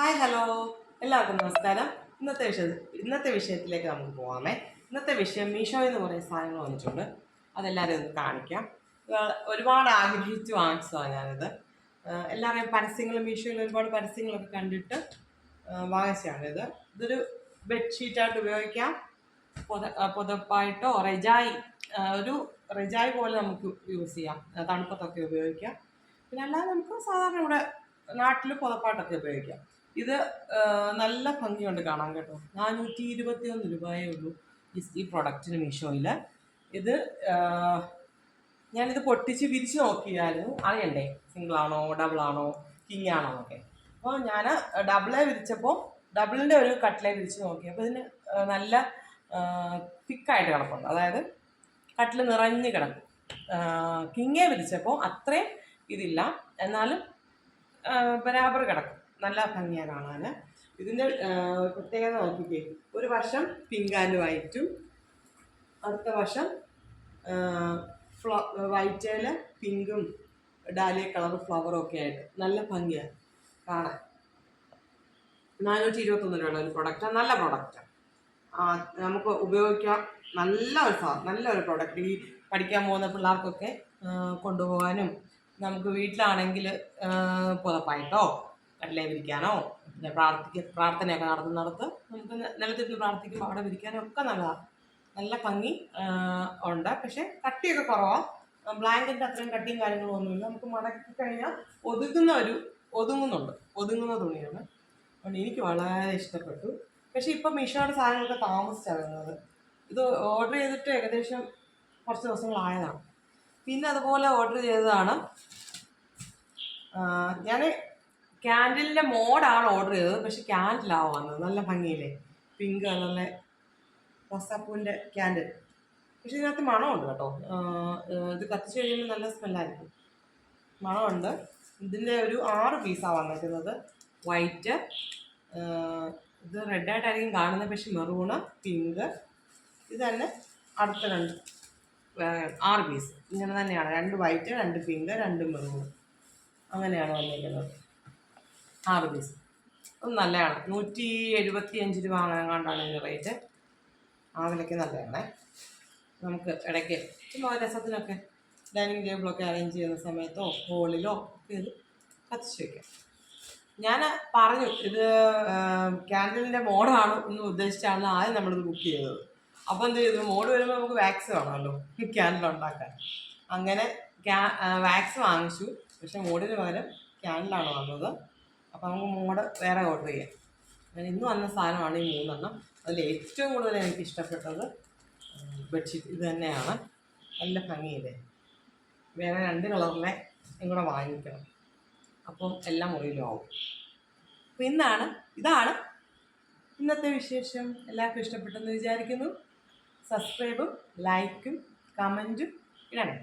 Hi hello. എല്ലാവർക്കും നമസ്കാരം. ഇന്നത്തെ വിഷയ ഇന്നത്തെ വിഷയത്തിലേക്ക് നമുക്ക് പോകാമേ ഇന്നത്തെ വിഷയം മീഷോ എന്ന് പറയുന്ന സാധനങ്ങൾ വന്നിട്ടുണ്ട്. അതെല്ലാവരും ഒന്ന് കാണിക്കാം. ഒരുപാട് ആഗ്രഹിച്ച് വാങ്ങിച്ചതാണ് ഞാനിത്. എല്ലാവരെയും പരസ്യങ്ങൾ മീഷോയിൽ ഒരുപാട് പരസ്യങ്ങളൊക്കെ കണ്ടിട്ട് വാങ്ങിച്ചതാണ് വാങ്ങിച്ചതാണിത് ഇതൊരു ബെഡ്ഷീറ്റായിട്ട് ഉപയോഗിക്കാം. പുത പുതപ്പായിട്ടോ റെജായി ഒരു റെജായി പോലെ നമുക്ക് യൂസ് ചെയ്യാം. തണുപ്പത്തൊക്കെ ഉപയോഗിക്കാം. പിന്നെ അല്ലാതെ നമുക്ക് സാധാരണ ഇവിടെ നാട്ടിൽ പുതപ്പായിട്ടൊക്കെ ഉപയോഗിക്കാം. ഇത് നല്ല ഭംഗിയുണ്ട് കാണാൻ കേട്ടോ. നാനൂറ്റി ഇരുപത്തി ഒന്ന് രൂപയേ ഉള്ളൂ ഈ പ്രൊഡക്റ്റിന് മീഷോയിൽ ഇത് ഞാനിത് പൊട്ടിച്ച് വിരിച്ച് നോക്കിയായിരുന്നു അറിയണ്ടേ ഡബിൾ ആണോ കിങ് ആണോ എന്നൊക്കെ. അപ്പോൾ ഞാൻ ഡബിളേ വിരിച്ചപ്പോൾ ഡബിളിന്റെ ഒരു കട്ടിലെ വിരിച്ച് നോക്കി. അപ്പോൾ ഇതിന് നല്ല തിക്കായിട്ട് കിടപ്പുണ്ട്. അതായത് കട്ടിൽ നിറഞ്ഞ് കിടക്കും. കിങ്ങെ വിരിച്ചപ്പോൾ അത്രയും ഇതില്ല. എന്നാലും ബരാബർ കിടക്കും. നല്ല ഭംഗിയാണ് കാണാൻ ഇതിന്റെ പ്രത്യേകത നോക്കിക്കേ. ഒരു വർഷം പിങ്ക് ആൻഡ് വൈറ്റും അടുത്ത വർഷം ഫ്ലോ വൈറ്റേൽ പിങ്കും ഡാലിയ കളർ ഫ്ലവറും ഒക്കെ ആയിട്ട് നല്ല ഭംഗിയാണ് കാണാൻ. നാനൂറ്റി ഇരുപത്തൊന്ന് രൂപയുടെ ഒരു പ്രൊഡക്റ്റാണ് നല്ല പ്രൊഡക്റ്റാണ് നമുക്ക് ഉപയോഗിക്കാം. നല്ല ഒരു സാധനം നല്ലൊരു പ്രൊഡക്റ്റ് ഈ പഠിക്കാൻ പോകുന്ന പിള്ളേർക്കൊക്കെ കൊണ്ടുപോകാനും നമുക്ക് വീട്ടിലാണെങ്കിൽ പുതപ്പായിട്ടോ കട്ടിലേ വിരിക്കാനോ പിന്നെ പ്രാർത്ഥിക്ക പ്രാർത്ഥനയൊക്കെ നടന്ന് നടത്ത് നമുക്ക് നിലത്തിരുന്ന് പ്രാർത്ഥിക്കുമ്പോൾ അവിടെ വിരിക്കാനോ ഒക്കെ നല്ലതാണ് നല്ല ഭംഗി ഉണ്ട്. പക്ഷേ കട്ടിയൊക്കെ കുറവാണ് ബ്ലാങ്കറ്റിന്റെ അത്രയും കട്ടിയും കാര്യങ്ങളും ഒന്നുമില്ല. നമുക്ക് മടക്കി കഴിഞ്ഞാൽ ഒതുങ്ങുന്ന ഒരു ഒതുങ്ങുന്നുണ്ട്. ഒതുങ്ങുന്ന തുണിയാണ്. അതുകൊണ്ട് എനിക്ക് വളരെ ഇഷ്ടപ്പെട്ടു. പക്ഷേ ഇപ്പം മീഷോയുടെ സാധനങ്ങളൊക്കെ താമസിച്ചിറങ്ങുന്നത് ഇത് ഓർഡർ ചെയ്തിട്ട് ഏകദേശം കുറച്ച് ദിവസങ്ങളായതാണ്. പിന്നെ അതുപോലെ ഓർഡർ ചെയ്തതാണ് ഞാൻ ക്യാൻഡിലിന്റെ മോഡാണ് ഓർഡർ ചെയ്തത്. പക്ഷെ ക്യാൻഡിലാണ് വന്നത്. നല്ല ഭംഗിയില്ലേ? പിങ്ക് കളറിലെ റോസാപ്പൂവിന്റെ ക്യാൻഡിൽ പക്ഷെ ഇതിനകത്ത് മണമുണ്ട് കേട്ടോ. ഇത് കത്തിച്ച് കഴിയുമ്പോൾ നല്ല സ്മെല്ലായിരിക്കും മണമുണ്ട്. ഇതിന്റെ ഒരു ആറ് പീസാണ് വന്നിരിക്കുന്നത് വൈറ്റ് ഇത് റെഡായിട്ടായിരിക്കും കാണുന്നത്. പക്ഷെ മെറൂണ് പിങ്ക് ഇത് തന്നെ അടുത്ത രണ്ട് ആറ് പീസ് ഇങ്ങനെ തന്നെയാണ്. രണ്ട് വൈറ്റ് രണ്ട് പിങ്ക് രണ്ട് മെറൂൺ അങ്ങനെയാണ് വന്നിരിക്കുന്നത്. ആറ് പീസ്. അത് നല്ലതാണ്. നൂറ്റി എഴുപത്തി അഞ്ച് രൂപ അങ്ങാണ്ടാണ് ഇതിന്റെ റേറ്റ്. ആ വിലയ്ക്ക് നല്ലതാണേ. നമുക്ക് ഇടയ്ക്ക് ചുമ്മാ രസത്തിനൊക്കെ ഡൈനിങ് ടേബിളൊക്കെ അറേഞ്ച് ചെയ്യുന്ന സമയത്തോ ഹോളിലോ ഒക്കെ ഇത് കത്തിച്ച് വയ്ക്കാം ഞാൻ പറഞ്ഞു ഇത് ക്യാൻഡലിന്റെ മോഡാണ് എന്ന് ഉദ്ദേശിച്ചാണ് ആദ്യം നമ്മളിത് ബുക്ക് ചെയ്തത്. അപ്പോൾ എന്ത് ചെയ്തു? മോഡ് വരുമ്പോൾ നമുക്ക് വാക്സ് വേണമല്ലോ ക്യാൻഡിൽ ഉണ്ടാക്കാൻ. അങ്ങനെ വാക്സ് വാങ്ങിച്ചു. പക്ഷെ മോഡിന് പകരം ക്യാൻഡിലാണ് വന്നത്. അപ്പോൾ നമുക്ക് മൂടെ വേറെ ഓർഡർ ചെയ്യാം. ഞാൻ ഇന്ന് വന്ന സാധനമാണ് ഈ മൂന്നെണ്ണം. അതിൽ ഏറ്റവും കൂടുതൽ എനിക്ക് ഇഷ്ടപ്പെട്ടത് ബെഡ്ഷീറ്റ് ഇത് തന്നെയാണ്. നല്ല ഭംഗിയില്ലേ? വേറെ രണ്ട് കളറിലെ ഇങ്ങോട്ട് വാങ്ങിക്കണം. അപ്പം എല്ലാം മുറിയിലും ആവും അപ്പം ഇന്നാണ് ഇതാണ് ഇന്നത്തെ വിശേഷം. എല്ലാവർക്കും ഇഷ്ടപ്പെട്ടെന്ന് വിചാരിക്കുന്നു. സബ്സ്ക്രൈബും ലൈക്കും കമന്റും ഇടണം.